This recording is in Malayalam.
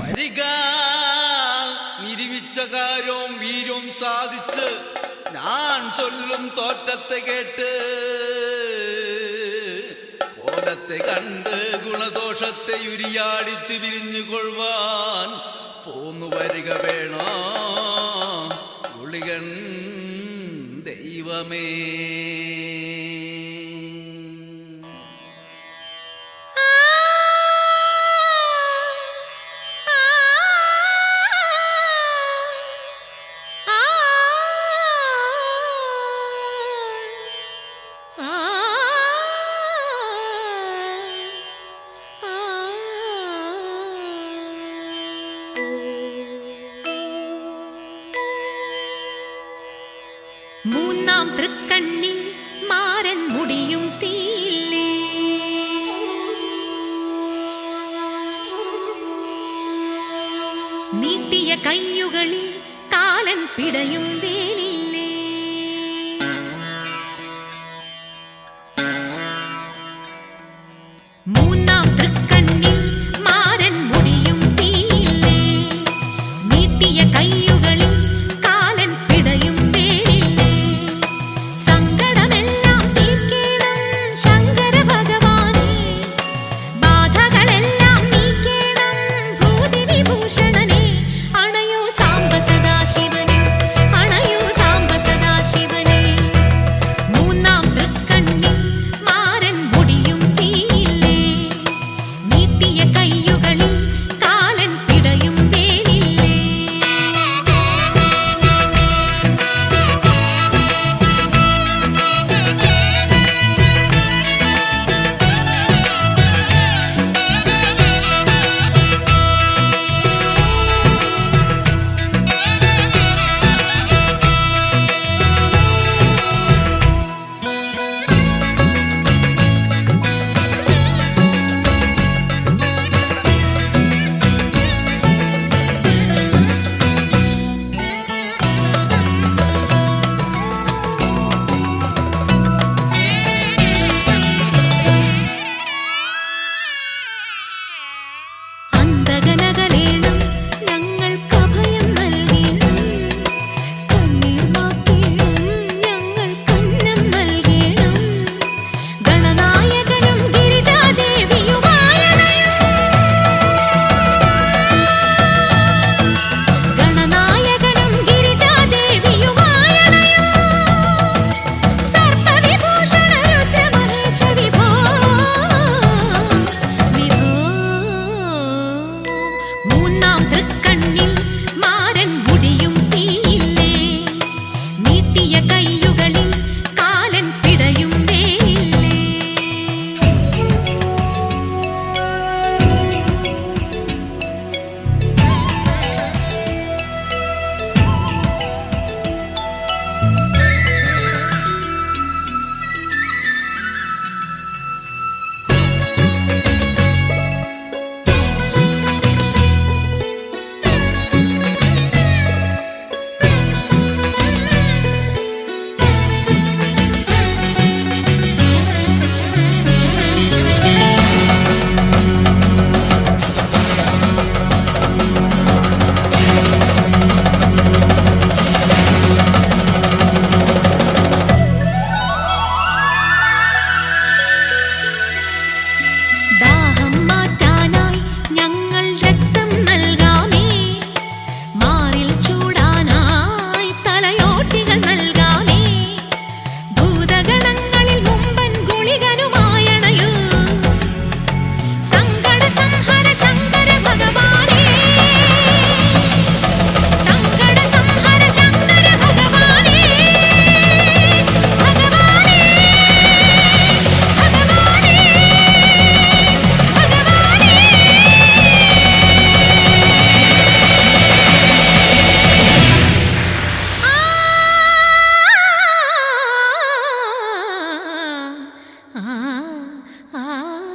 വരിക. നിരുവിച്ച കാര്യവും വീരവും സാധിച്ച് ഞാൻ ചൊല്ലും തോറ്റത്തെ കേട്ട്. കോടത്തെ കണ്ട് ഗുണദോഷത്തെ ഉരിയാടിച്ച് വിരിഞ്ഞു കൊള്ളുവാൻ പോന്നു വരിക വേണോ? ഗുളികൻ ദൈവമേ. மாம் திருக்கண்ணில் மாறன் முடியும் தீயில்லே நீட்டிய கையுகளில் காலன் பிடையும் வேலில். புத்தகன் 啊。